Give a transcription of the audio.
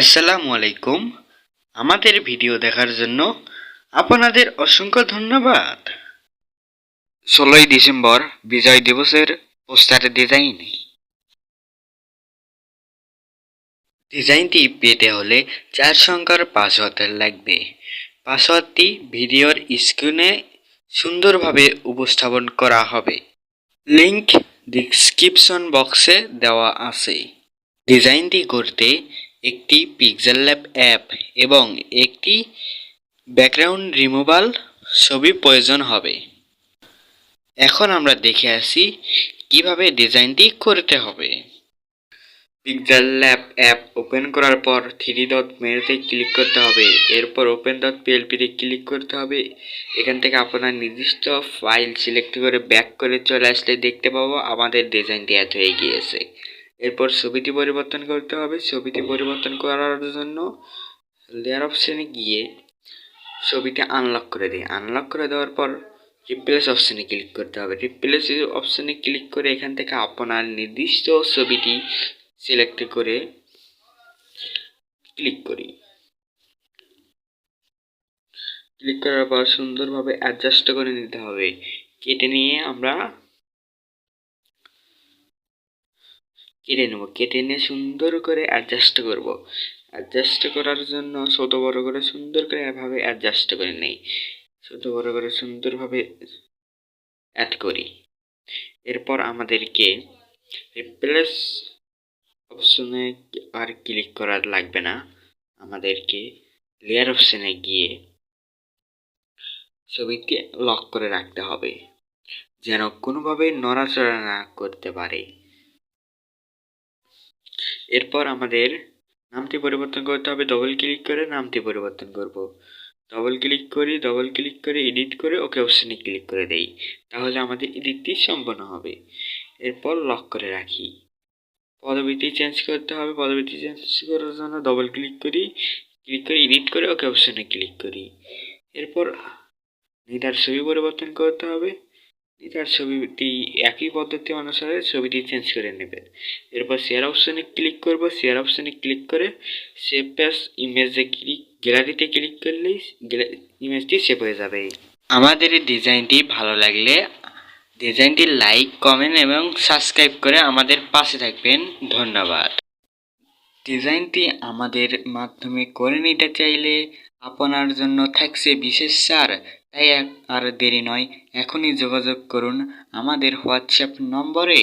আসসালামু আলাইকুম। আমাদের ভিডিও দেখার জন্য আপনাদের অসংখ্য ধন্যবাদ। ষোলোই ডিসেম্বর বিজয় দিবসের পোস্টার ডিজাইন। ডিজাইনটি পেতে হলে চার সংখ্যার পাসওয়ার্ড লাগবে। পাসওয়ার্ডটি ভিডিওর স্ক্রিনে সুন্দরভাবে উপস্থাপন করা হবে। লিংক ডিসক্রিপশন বক্সে দেওয়া আছে। ডিজাইনটি করতে একটি পিক্সেল ল্যাব অ্যাপ এবং একটি ব্যাকগ্রাউন্ড রিমুভাল ছবি প্রয়োজন হবে। এখন আমরা দেখে আসি কীভাবে ডিজাইনটি করতে হবে। পিক্সেল ল্যাব অ্যাপ ওপেন করার পর থ্রি ডট মেনুতে ক্লিক করতে হবে। এরপর ওপেন ডট পিএলপিতে ক্লিক করতে হবে। এখান থেকে আপনার নির্দিষ্ট ফাইল সিলেক্ট করে ব্যাক করে চলে আসলে দেখতে পাবো আমাদের ডিজাইনটি এত হয়ে গিয়েছে এরপর ছবিটি পরিবর্তন করতে হবে। ছবিটি পরিবর্তন করার জন্য লেয়ার অপশানে গিয়ে ছবিটি আনলক করে দিই। আনলক করে দেওয়ার পর রিপ্লেস অপশানে ক্লিক করতে হবে। রিপ্লেস অপশানে ক্লিক করে এখান থেকে আপনার নির্দিষ্ট ছবিটি সিলেক্ট করে ক্লিক করি। ক্লিক করার পর সুন্দরভাবে অ্যাডজাস্ট করে নিতে হবে। কেটে নিয়ে আমরা কেটে নেব। কেটে নিয়ে সুন্দর করে অ্যাডজাস্ট করব। অ্যাডজাস্ট করার জন্য ছোট বড় করে সুন্দর করে এভাবে অ্যাডজাস্ট করে নেই। ছোট বড় করে সুন্দরভাবে অ্যাড করি। এরপর আমাদেরকে রিপ্লেস অপশনে আর ক্লিক করার লাগবে না। আমাদেরকে লেয়ার অপশনে গিয়ে ছবিটি লক করে রাখতে হবে। যেন কোনোভাবে নড়াচড়া না করতে পারে। এরপর আমাদের নামটি পরিবর্তন করতে হবে ডবল ক্লিক করে নামটি পরিবর্তন করব। ডবল ক্লিক করি ডবল ক্লিক করে এডিট করে ওকে অপশনে ক্লিক করে দেই। তাহলে আমাদের এডিটটি সম্পন্ন হবে। এরপর লক করে রাখি। পদবিটি চেঞ্জ করতে হবে, পদবিটি চেঞ্জ করার জন্য ডবল ক্লিক করি ক্লিক করে এডিট করে ওকে অপশনে ক্লিক করি। এরপর নিদার ছবি পরিবর্তন করতে হবে। নেতার ছবিটি একই পদ্ধতি অনুসারে ছবিটি চেঞ্জ করে নেবেন এরপর শেয়ার অপশনে ক্লিক করব। শেয়ার অপশনে ক্লিক করে সেভ ইমেজে ক্লিক গ্যালারিতে ক্লিক করলেই ইমেজটি সেভ হয়ে যাবে। আমাদের এই ডিজাইনটি ভালো লাগলে ডিজাইনটি লাইক কমেন্ট এবং সাবস্ক্রাইব করে আমাদের পাশে থাকবেন। ধন্যবাদ। ডিজাইনটি আমাদের মাধ্যমে করে নিতে চাইলে আপনার জন্য থাকছে বিশেষ ছাড় তাই আর দেরি নয় এখনই যোগাযোগ করুন আমাদের হোয়াটসঅ্যাপ নম্বরে।